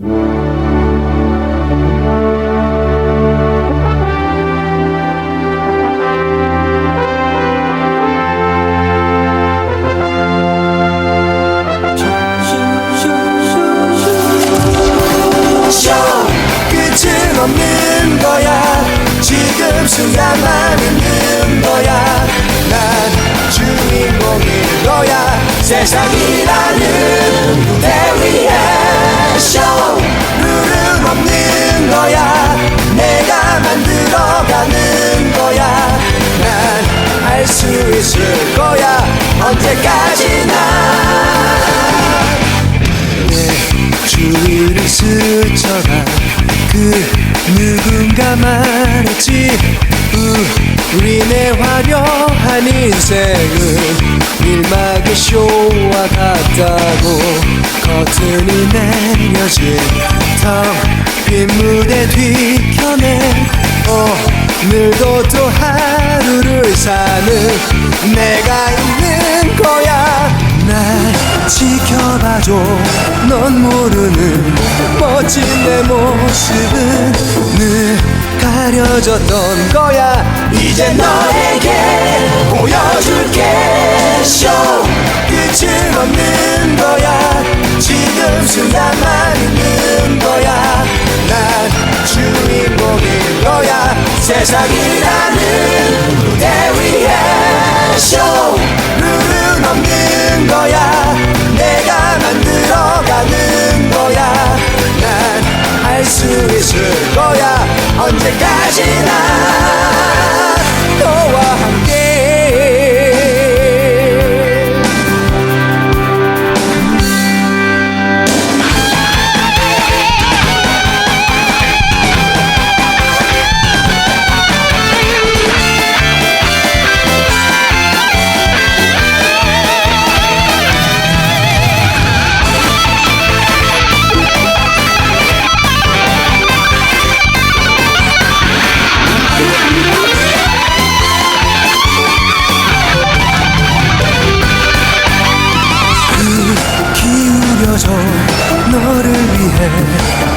쇼 끝은 없는 거야. 지금 순간만 있는 거야. 난 주인공인 거야. 세상이 언제까지나. 내 주위를 스쳐가 그 누군가 말했지. 우리네 화려한 인생은 일막의 쇼와 같다고 커튼이 내려진 텅빈 무대 뒤편에 오늘도 또 하루를 사는 내가 지켜봐줘. 넌 모르는 멋진 내 모습은 늘 가려졌던 거야. 이제 너에게 보여줄게. 쇼 끝은 없는 거야. 지금 순간만 있는 거야. 난 주인공인 거야. 세상이 언제까지나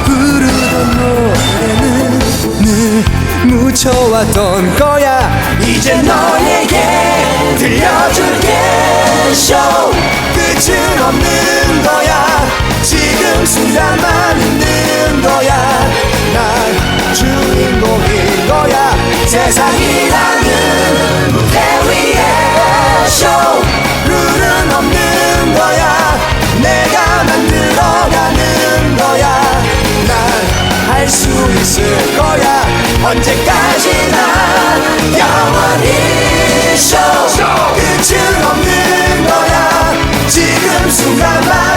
부르던 노래는 늘 묻혀왔던 거야. 이제 너에게 들려줄게 쇼. 끝은 없는 거야. 지금 순간만 있는 거야. 난 주인공인 거야. 세상이라 지금